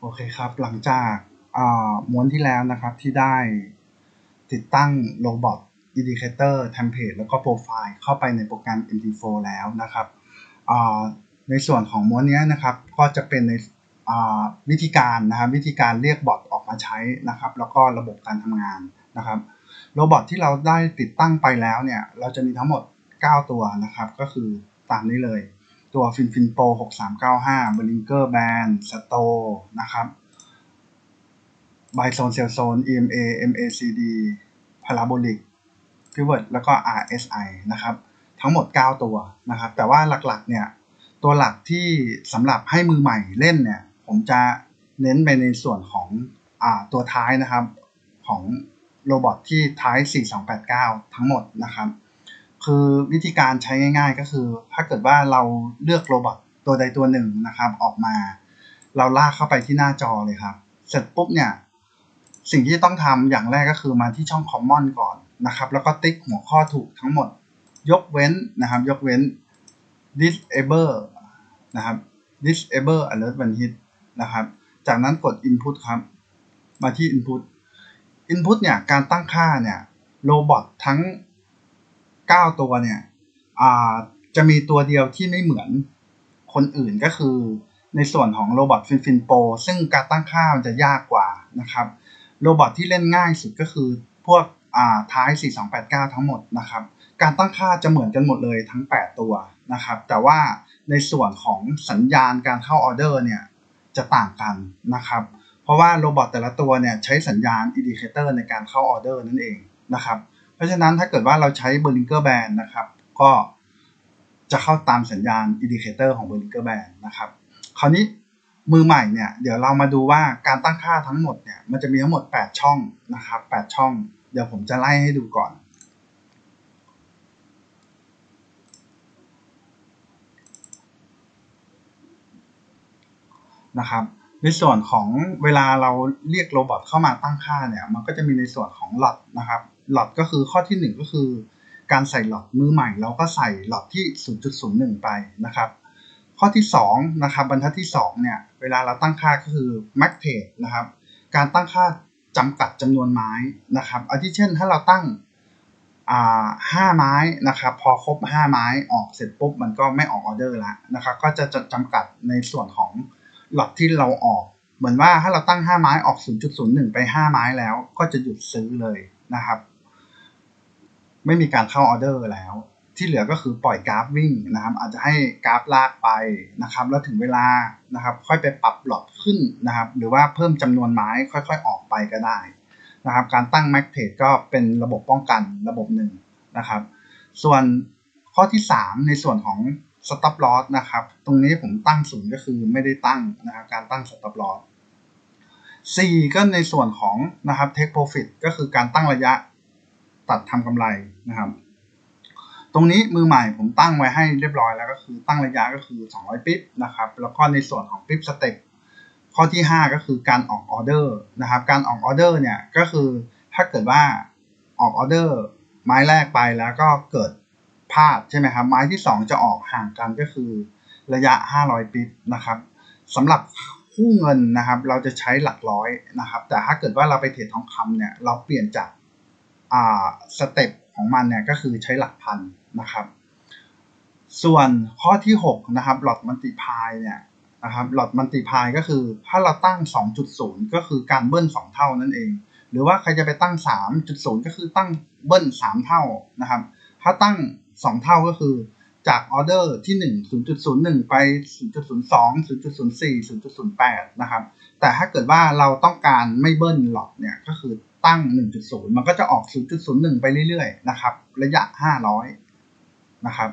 โอเคครับ หลังจากม้วนที่แล้วนะครับที่ได้ติดตั้ง Robot Indicator Template แล้วก็ Profile เข้าไปในโปรแกรม MT4 แล้วนะครับในส่วนของม้วนนี้นะครับก็จะเป็นในวิธีการนะครับวิธีการเรียกบอทออกมาใช้นะครับ แล้วก็ระบบการทำงานนะครับโรบอทที่เราได้ติดตั้งไปแล้วเนี่ย เราจะมีทั้งหมด 9 ตัวนะครับ ก็คือตามนี้เลย ตัว FinFinPro 6395 b e r l i n g e r Band Sto นะครับ Byzone Cell Zone EMA MACD Parabolic Pivot แล้วก็ RSI นะครับ ทั้งหมด 9 ตัวนะครับ แต่ว่าหลักๆ เนี่ย ตัวหลักที่สำหรับให้มือใหม่เล่นเนี่ย ผมจะเน้นไปในส่วนของอตัวท้ายนะครับ ของโรบอทที่ท้าย 4289 ทั้งหมดนะครับ คือวิธีการใช้ง่าย ๆ ก็คือ ถ้าเกิดว่าเราเลือกโรบอทตัวใดตัวหนึ่งนะครับ ออกมา เราลากเข้าไปที่หน้าจอเลยครับ เสร็จปุ๊บเนี่ย สิ่งที่ต้องทำอย่างแรกก็คือมาที่ช่อง Common ก่อนนะครับ แล้วก็ติ๊กหัวข้อถูกทั้งหมด ยกเว้นนะครับ ยกเว้น disable นะครับ disable alert when hit นะครับ จากนั้นกด input ครับ มาที่ input input เนี่ย การตั้งค่าเนี่ย โรบอททั้ง 9 ตัวเนี่ยจะมีตัวเดียวที่ไม่เหมือนคนอื่นก็คือในส่วนของโรบอทฟินฟินโปซึ่งการตั้งค่ามันจะยากกว่านะครับโรบอทที่เล่นง่ายสุดก็คือพวกท้าย 4289 ทั้งหมดนะครับ การตั้งค่าจะเหมือนกันหมดเลยทั้ง 8 ตัวนะครับ แต่ว่าในส่วนของสัญญาณการเข้าออเดอร์เนี่ยจะต่างกันนะครับ เพราะว่าโรบอทแต่ละตัวเนี่ยใช้สัญญาณอินดิเคเตอร์ในการเข้าออเดอร์นั่นเองนะครับ เพราะฉะนั้นถ้าเกิดว่าเราใช้เบอร์ลิงเกอร์แบนนะครับ ก็จะเข้าตามสัญญาณอินดิเคเตอร์ของเบอร์ลิงเกอร์แบนนะครับ คราวนี้มือใหม่เนี่ยเดี๋ยวเรามาดูว่าการตั้งค่าทั้งหมดเนี่ยมันจะมีทั้งหมด 8 ช่องนะครับ 8 ช่อง เดี๋ยวผมจะไล่ให้ดูก่อน นะครับในส่วนของเวลาเราเรียกโรบอทเข้ามาตั้งค่าเนี่ย มันก็จะมีในส่วนของหลอดนะครับ หลอดก็คือข้อที่ 1 ก็คือ การใส่หลอดมือใหม่เราก็ใส่หลอดที่ 0.01 ไปนะครับ ข้อที่2นะครับบรรทัดที่2เนี่ยเวลาเราตั้งค่าก็คือ max t a นะครับ การตั้งค่าจำกัดจำนวนไม้นะครับอาทิเช่นถ้าเราตั้งห้าไม้นะครับพอครบ 5 ไม้ออกเสร็จปุ๊บมันก็ไม่ออกออเดอร์ล้วนะครับก็จะจำกัดในส่วนของหลอดที่เราออก เหมือนว่าถ้าเราตั้ง 5 ไม้ออก 0.01 ไป 5 ไม้แล้วก็จะหยุดซื้อเลยนะครับ ไม่มีการเข้าออเดอร์แล้ว ที่เหลือก็คือปล่อยกราฟวิ่งนะครับ อาจจะให้กราฟลากไปนะครับ แล้วถึงเวลานะครับ ค่อยไปปรับหลอดขึ้นนะครับ หรือว่าเพิ่มจำนวนไม้ค่อย ๆ ออกไปก็ได้นะครับ การตั้ง Max t r a d e ก็เป็นระบบป้องกันระบบหนึ่งนะครับ ส่วนข้อที่ 3 ในส่วนของ Stop Loss นะครับ ตรงนี้ผมตั้งศูนย์ก็คือไม่ได้ตั้งนะครับ การตั้ง Stop Loss 4ก็ในส่วนของนะครับ Take Profit ก็คือการตั้งระยะ ตัดทำกำไรนะครับ ตรงนี้มือใหม่ผมตั้งไว้ให้เรียบร้อยแล้วก็คือตั้งระยะก็คือ 200 ปิ๊บนะครับ แล้วก็ในส่วนของปิ๊บสเต็ปข้อที่ 5 ก็คือการออกออเดอร์นะครับ การออกออเดอร์เนี่ยก็คือถ้าเกิดว่าออกออเดอร์ไม้แรกไปแล้วก็เกิดพลาดใช่ไหมครับ ไม้ที่ 2 จะออกห่างกันก็คือระยะ 500 ปิ๊บนะครับสำหรับคู่เงินนะครับ เราจะใช้หลักร้อยนะครับ แต่ถ้าเกิดว่าเราไปเทรดทองคำเนี่ย เราเปลี่ยนจาก สเต็ปของมันเนี่ยก็คือใช้หลักพันนะครับ ส่วนข้อที่6นะครับหลอดมัลติพายเนี่ยนะครับหลอดมัลติพายก็คือถ้าเราตั้ง 2.0 ก็คือการเบิ้ล 2 เท่านั่นเอง หรือว่าใครจะไปตั้ง 3.0 ก็คือตั้งเบิ้ล 3 เท่านะครับ ถ้าตั้ง 2 เท่าก็คือจากออเดอร์ที่ 1 0.01 ไป 0.02 0.04 0.08 นะครับ แต่ถ้าเกิดว่าเราต้องการไม่เบิ้ลหลอดเนี่ยก็คือ ตั้ง 1.0 มันก็จะออก 0.01 ไปเรื่อยๆ นะครับ ระยะ 500 นะครับ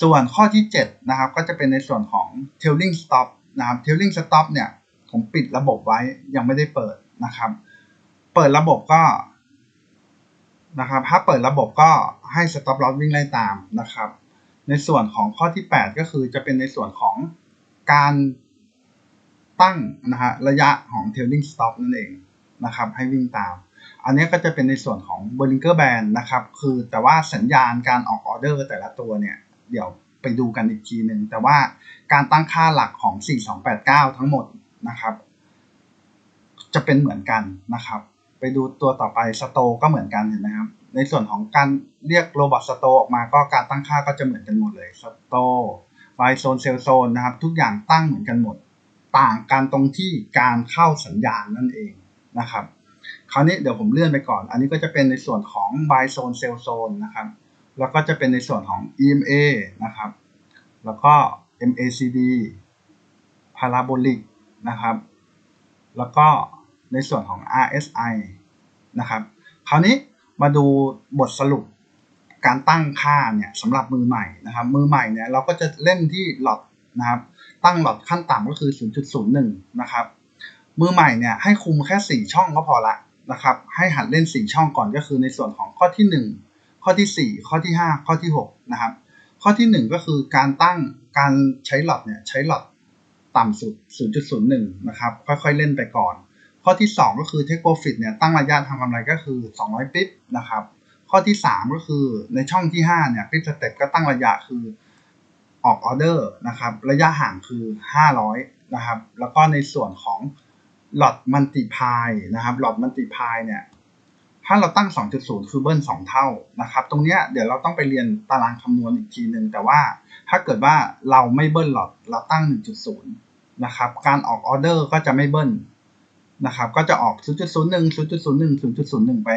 ส่วนข้อที่ 7 นะครับ ก็จะเป็นในส่วนของ tailing stop นะครับ tailing stop เนี่ย ผมปิดระบบไว้ยังไม่ได้เปิดนะครับ เปิดระบบก็นะครับ ถ้าเปิดระบบก็ให้ stop loss วิ่งไล่ตามนะครับ ในส่วนของข้อที่ 8 ก็คือจะเป็นในส่วนของการตั้งนะฮะระยะของ tailing stop นั่นเองนะครับให้วิ่งตาม อันนี้ก็จะเป็นในส่วนของ b บ r l i n g e r Band นะครับ คือแต่ว่าสัญญาณการออกออเดอร์แต่ละตัวเนี่ย เดี๋ยวไปดูกันอีกทีหนึ่ง แต่ว่าการตั้งค่าหลักของ 4289 ทั้งหมดนะครับ จะเป็นเหมือนกันนะครับ ไปดูตัวต่อไปสโตก็เหมือนกันเห็นไหมครับ ในส่วนของการเรียกโรบอทสโตออกมาก็การตั้งค่าก็จะเหมือนกันหมดเลยสโตไฟโซนเซลโซนนะครับ ทุกอย่างตั้งเหมือนกันหมด ต่างกันตรงที่การเข้าสัญญาณนั่นเองนะครับ คราวนี้เดี๋ยวผมเลื่อนไปก่อน อันนี้ก็จะเป็นในส่วนของ buy zone sell zone นะครับ แล้วก็จะเป็นในส่วนของ EMA นะครับ แล้วก็ MACD parabolic นะครับ แล้วก็ในส่วนของ RSI นะครับ คราวนี้มาดูบทสรุปการตั้งค่าเนี่ยสำหรับมือใหม่นะครับ มือใหม่เนี่ยเราก็จะเล่นที่หลอดนะครับ ตั้งหลอดขั้นต่ำก็คือ 0.01 นะครับ มือใหม่เนี่ยให้คุมแค่ 4 ช่องก็พอละ นะครับ ให้หัดเล่น 4 ช่องก่อนก็คือในส่วนของข้อที่ 1 ข้อที่ 4 ข้อที่ 5 ข้อที่ 6 นะครับ ข้อที่ 1 ก็คือการตั้งการใช้หลอดเนี่ยใช้หลอดต่ำสุด 0.01 นะครับ ค่อยๆเล่นไปก่อน ข้อที่ 2 ก็คือ Take Profit เนี่ยตั้งระยะทำกำไรก็คือ 200 ปิ๊บนะครับ ข้อที่ 3 ก็คือในช่องที่ 5 เนี่ยปิ๊บสเต็ปก็ตั้งระยะคือออกออเดอร์นะครับ ระยะห่างคือ 500 นะครับ แล้วก็ในส่วนของ หลอดมัลติพายนะครับหลอดมัลติพายเนี่ยถ้าเราตั้ง 2.0 คือเบิ้ล2 เท่านะครับตรงเนี้ยเดี๋ยวเราต้องไปเรียนตารางคำนวณอีกทีหนึ่งแต่ว่าถ้าเกิดว่าเราไม่เบิ้ลหลอดเราตั้ง 1.0 นะครับการออกออเดอร์ก็จะไม่เบิ้ลนะครับก็จะออก 0.01 0.01 0.01 ไป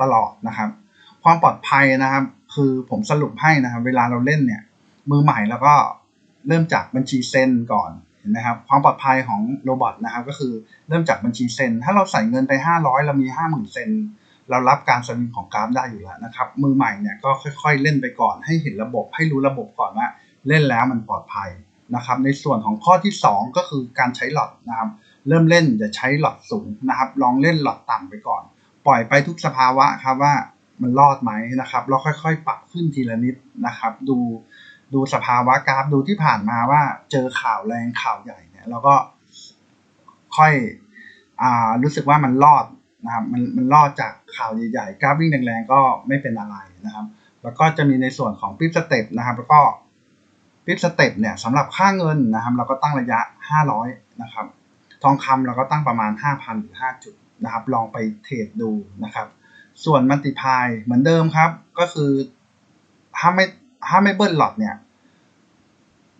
ตลอดนะครับ ความปลอดภัยนะครับ คือผมสรุปให้นะครับ เวลาเราเล่นเนี่ย มือใหม่แล้วก็เริ่มจากบัญชีเซนก่อน เห็นไหมครับความปลอดภัยของโรบอทนะครับก็คือเริ่มจากบัญชีเซนถ้าเราใส่เงินไป 500 เรามี 50,000 เซนเรารับการสวิงของกราฟได้อยู่แล้วนะครับ มือใหม่เนี่ยก็ค่อยๆเล่นไปก่อน ให้เห็นระบบให้รู้ระบบก่อนว่าเล่นแล้วมันปลอดภัยนะครับ ในส่วนของข้อที่ 2 ก็คือการใช้หลอดนะครับ เริ่มเล่นอย่าใช้หลอดสูงนะครับ ลองเล่นหลอดต่ำไปก่อน ปล่อยไปทุกสภาวะครับว่ามันรอดไหมนะครับแล้วค่อยๆ ปรับขึ้นทีละนิดนะครับ ดู ดูสภาวะกราฟดูที่ผ่านมาว่าเจอข่าวแรงข่าวใหญ่เนี่ยเราก็ค่อยอ่ารู้สึกว่ามันรอดนะครับมันมันรอดจากข่าวใหญ่ๆกราฟวิ่งแรงๆก็ไม่เป็นอะไรนะครับ แล้วก็จะมีในส่วนของปิ๊บสเต็ปนะครับ แล้วก็ปิ๊บสเต็ปเนี่ยสำหรับค่าเงินนะครับ เราก็ตั้งระยะ 500 นะครับ ทองคำเราก็ตั้งประมาณ 5,000หรือ5จุดนะครับ ลองไปเทรดดูนะครับ ส่วนมัลติพายเหมือนเดิมครับ ก็คือถ้าไม่ ถ้าไม่เบิ้ลหลอดเนี่ย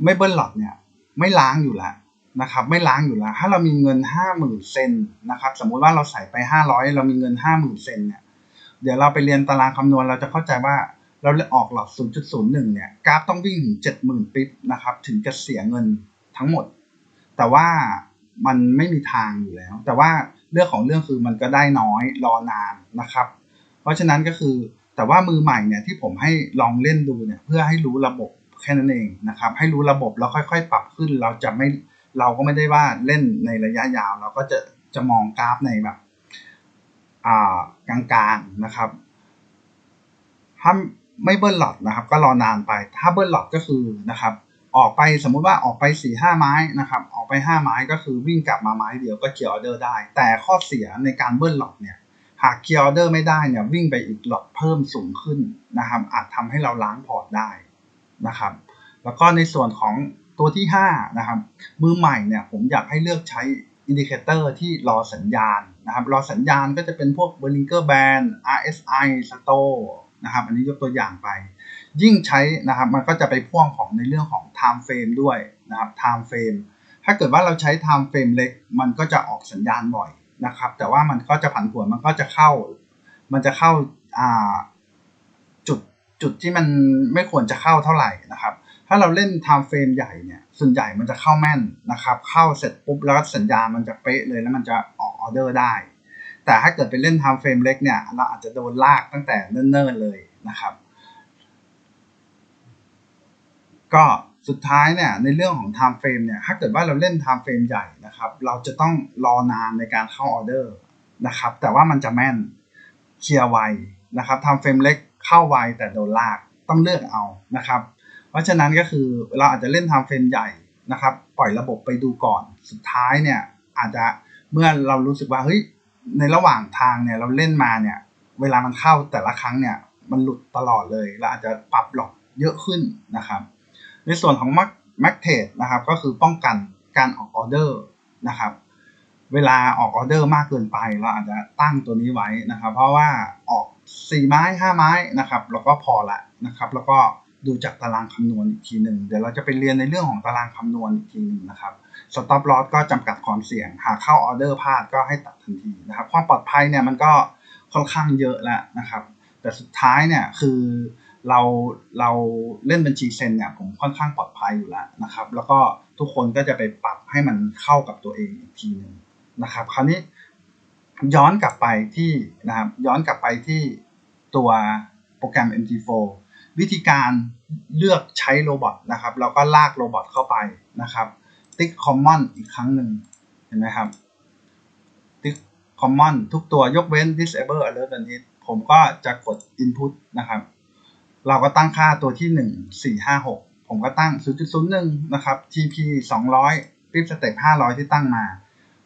ไม่เบิ้ลหลอดเนี่ย ไม่ล้างอยู่แล้วนะครับ ไม่ล้างอยู่แล้วถ้าเรามีเงินห้าหมื่นเซนนะครับ สมมุติว่าเราใส่ไปห้าร้อยเรามีเงินห้าหมื่นเซนเนี่ยเดี๋ยวเราไปเรียนตารางคำนวณเราจะเข้าใจว่าเราออกหลอด 0.01 เนี่ย กราฟต้องวิ่งถึง 70,000 ปิ๊บนะครับ ถึงจะเสียเงินทั้งหมด แต่ว่ามันไม่มีทางอยู่แล้ว แต่ว่าเรื่องของเรื่องคือมันก็ได้น้อยรอนานนะครับ เพราะฉะนั้นก็คือ แต่ว่ามือใหม่เนี่ยที่ผมให้ลองเล่นดูเนี่ยเพื่อให้รู้ระบบแค่นั้นเองนะครับ ให้รู้ระบบแล้วค่อย ๆ ปรับขึ้นเราจะไม่เราก็ไม่ได้ว่าเล่นในระยะยาว เราก็จะจะมองกราฟในแบบอ่ากลางๆนะครับ ถ้าไม่เบิ้ลหลอดนะครับ ก็รอนานไปถ้าเบิ้ลหลอดก็คือนะครับ ออกไปสมมุติว่าออกไป4ี่ห้าไม้นะครับ ออกไป 5 ไม้ก็คือวิ่งกลับมาไม้เดียวก็เคลียร์ออเดอร์ได้ แต่ข้อเสียในการเบิ้ลหลอดเนี่ย หากเคลียร์ออเดอร์ไม่ได้เนี่ยวิ่งไปอีกหลอดเพิ่มสูงขึ้นนะครับอาจทำให้เราล้างพอร์ตได้นะครับแล้วก็ในส่วนของตัวที่5นะครับมือใหม่เนี่ยผมอยากให้เลือกใช้อินดิเคเตอร์ที่รอสัญญาณนะครับรอสัญญาณก็จะเป็นพวก Bollinger Band RSI STO นะครับอันนี้ยกตัวอย่างไป ยิ่งใช้นะครับมันก็จะไปพ่วงของในเรื่องของ time frame ด้วยนะครับ time frame ถ้าเกิดว่าเราใช้ time frame เล็ก มันก็จะออกสัญญาณบ่อย นะครับ แต่ว่ามันก็จะผันผวนมันก็จะเข้า มันจะเข้าจุดจุดที่มันไม่ควรจะเข้าเท่าไหร่นะครับ ถ้าเราเล่น time frame ใหญ่เนี่ยส่วนใหญ่มันจะเข้าแม่นนะครับ เข้าเสร็จปุ๊บแล้วสัญญาณมันจะเป๊ะเลยแล้วมันจะออกออเดอร์ได้ แต่ถ้าเกิดไปเล่น time frame เล็กเนี่ยเราอาจจะโดนลากตั้งแต่เนิ่นๆเลยนะครับ ก็ สุดท้ายเนี่ยในเรื่องของ time frame เนี่ยถ้าเกิดว่าเราเล่น time frame ใหญ่นะครับ เราจะต้องรอนานในการเข้าออเดอร์นะครับ แต่ว่ามันจะแม่นเคลียร์ไวนะครับ time frame เล็กเข้าไวแต่โดนลากต้องเลือกเอานะครับ เพราะฉะนั้นก็คือเราอาจจะเล่น time frame ใหญ่นะครับ ปล่อยระบบไปดูก่อนสุดท้ายเนี่ยอาจจะเมื่อเรารู้สึกว่าเฮ้ยในระหว่างทางเนี่ยเราเล่นมาเนี่ยเวลามันเข้าแต่ละครั้งเนี่ยมันหลุดตลอดเลยเราอาจจะปรับหลอกเยอะขึ้นนะครับ ในส่วนของ m a c t r a d e นะครับก็คือป้องกันการออกออเดอร์นะครับเวลาออกออเดอร์มากเกินไปเราอาจจะตั้งตัวนี้ไว้นะครับ เพราะว่าออก 4 ไม้ 5 ไม้นะครับแล้วก็พอละนะครับ แล้วก็ดูจากตารางคำนวณอีกทีหนึ่งเดี๋ยวเราจะไปเรียนในเรื่องของตารางคำนวณอีกทีหนึ่งนะครับสต็อปลอสก็จำกัดความเสี่ยง หากเข้าออเดอร์พลาดก็ให้ตัดทันทีนะครับ ความปลอดภัยเนี่ยมันก็ค่อนข้างเยอะแล้วนะครับ แต่สุดท้ายเนี่ยคือ เราเราเล่นบัญชีเซนเนี่ยผมค่อนข้างปลอดภัยอยู่แล้วนะครับ แล้วก็ทุกคนก็จะไปปรับให้มันเข้ากับตัวเองอีกทีหนึ่งนะครับ คราวนี้ย้อนกลับไปที่นะครับย้อนกลับไปที่ตัวโปรแกรม MT4 วิธีการเลือกใช้โรบอทนะครับเราก็ลากโรบอทเข้าไปนะครับ ติ๊ก common อีกครั้งหนึ่งเห็นไหมครับ ติ๊ก common ทุกตัวยกเว้น disable alert อันนี้ผมก็จะกด input นะครับ เราก็ตั้งค่าตัวที่ 1 4 5 6 ผมก็ตั้ง 0.01 นะครับ TP 200ปิ๊บสเต็ป500 ที่ตั้งมา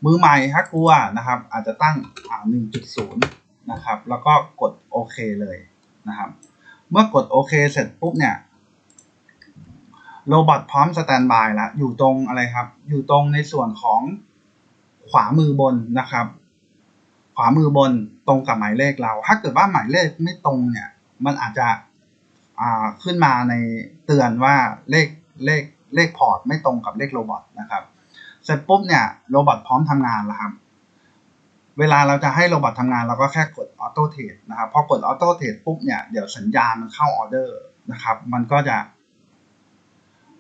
มือใหม่ถ้ากลัวนะครับ อาจจะตั้ง1.0 นะครับ แล้วก็กดโอเคเลยนะครับ เมื่อกดโอเคเสร็จปุ๊บเนี่ยโรบอทพร้อมสแตนบายแล้ว อยู่ตรงอะไรครับ อยู่ตรงในส่วนของขวามือบนนะครับ ขวามือบนตรงกับหมายเลขเรา ถ้าเกิดว่าหมายเลขไม่ตรงเนี่ย มันอาจจะ ขึ้นมาในเตือนว่าเลขเลขเลขพอร์ตไม่ตรงกับเลขโรบอทนะครับ เสร็จปุ๊บเนี่ยโรบอทพร้อมทำงานแล้วครับ เวลาเราจะให้โรบอททำงานเราก็แค่กดออโต้เทรดนะครับ พอกดออโต้เทรดปุ๊บเนี่ยเดี๋ยวสัญญาณมันเข้าออเดอร์นะครับ มันก็จะ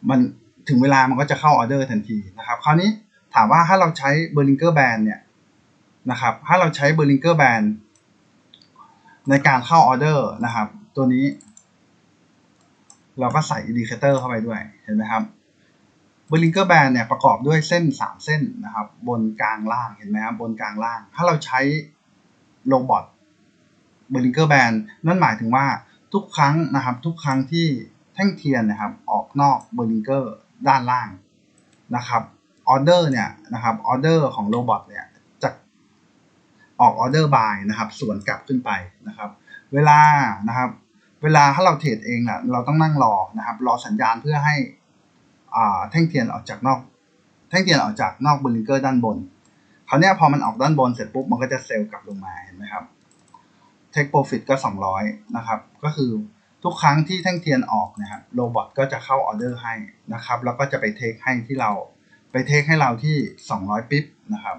มันถึงเวลามันก็จะเข้าออเดอร์ทันทีนะครับ คราวนี้ถามว่าถ้าเราใช้เบอร์ลิงเกอร์แบนเนี่ยนะครับ ถ้าเราใช้เบอร์ลิงเกอร์แบนในการเข้าออเดอร์นะครับ ตัวนี้ เราก็ใส่อินดิเคเตอร์เข้าไปด้วยเห็นไหมครับเบริงเกอร์แบนเนี่ยประกอบด้วยเส้น 3 เส้นนะครับ บนกลางล่างเห็นไหมครับบนกลางล่าง ถ้าเราใช้โรบอทเบริงเกอร์แบนนั่นหมายถึงว่าทุกครั้งนะครับ ทุกครั้งที่แท่งเทียนนะครับ ออกนอกเบริงเกอร์ด้านล่างนะครับออเดอร์เนี่ยนะครับออเดอร์ของโรบอทเนี่ยจะออกออเดอร์บายนะครับส่วนกลับขึ้นไปนะครับ เวลานะครับ เวลาถ้าเราเทรดเองนะเราต้องนั่งรอนะครับ รอสัญญาณเพื่อให้แท่งเทียนออกจากนอก แท่งเทียนออกจากนอกบริงเกอร์ด้านบนคราวนี้พอมันออกด้านบนเสร็จปุ๊บมันก็จะเซลล์กลับลงมาเห็นไหมครับ Take Profit ก็ 200 นะครับ ก็คือทุกครั้งที่แท่งเทียนออกนะครับโรบอทก็จะเข้าออเดอร์ให้นะครับ แล้วก็จะไปเทคให้ที่เราไปเทคให้เราที่ 200 ปิ๊บนะครับ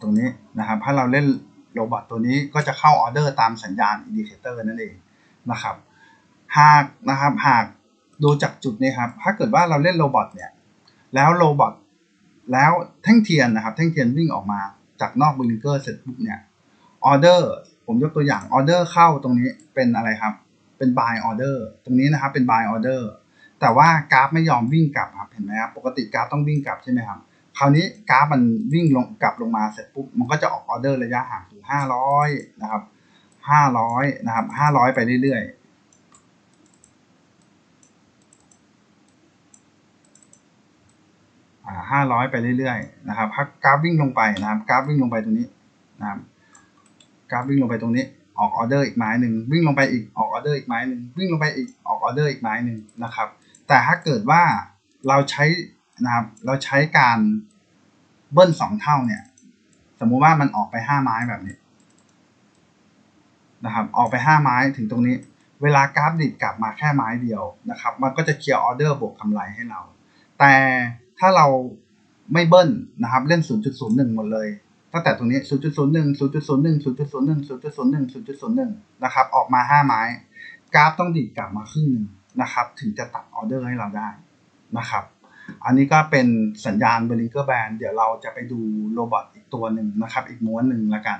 ตรงนี้นะครับถ้าเราเล่น โรบอทตัวนี้ก็จะเข้าออเดอร์ตามสัญญาณอินดิเคเตอร์นั่นเองนะครับ หากนะครับหากดูจากจุดนี้ครับ ถ้าเกิดว่าเราเล่นโรบอทเนี่ย แล้วโรบอทแล้วแท่งเทียนนะครับ แท่งเทียนวิ่งออกมาจากนอกบิลเกอร์เสร็จปุ๊บเนี่ยออเดอร์ผมยกตัวอย่างออเดอร์เข้าตรงนี้เป็นอะไรครับ เป็น buy order ตรงนี้นะครับเป็น buy order แต่ว่ากราฟไม่ยอมวิ่งกลับครับเห็นไหมครับปกติกราฟต้องวิ่งกลับใช่ไหมครับ คราวนี้กราฟมันวิ่งลงกลับลงมาเสร็จปุ๊บมันก็จะออกออเดอร์ระยะห่างถึง500นะครับ500นะครับ500ไปเรื่อยๆอ่า500ไปเรื่อยๆนะครับพักกราฟวิ่งลงไปนะครับกราฟวิ่งลงไปตรงนี้นะครับกราฟวิ่งลงไปตรงนี้ ออกออเดอร์อีกไม้หนึ่งวิ่งลงไปอีกออกออเดอร์อีกไม้หนึ่งวิ่งลงไปอีกออกออเดอร์อีกไม้หนึ่งนะครับ แต่ถ้าเกิดว่าเราใช้ นะครับ เราใช้การเบิ้ลสองเท่าเนี่ย สมมุติว่ามันออกไปห้าไม้แบบนี้นะครับ ออกไปห้าไม้ถึงตรงนี้ เวลากราฟดิดกลับมาแค่ไม้เดียวนะครับ มันก็จะเคลียร์ออเดอร์บวกกำไรให้เรา แต่ถ้าเราไม่เบิ้ลนะครับ เล่น 0.01 หมดเลยตั้งแต่ตรงนี้ 0.01 0.01 0.01 0.01 0.01 นะครับ ออกมา 5 ไม้ กราฟต้องดีดกลับมาครึ่งนึงนะครับ ถึงจะตัดออเดอร์ให้เราได้นะครับ อันนี้ก็เป็นสัญญาณเบริเกอร์แบนเดี๋ยวเราจะไปดูโรบอทอีกตัวหนึ่งนะครับ อีกม้วนหนึ่งละกัน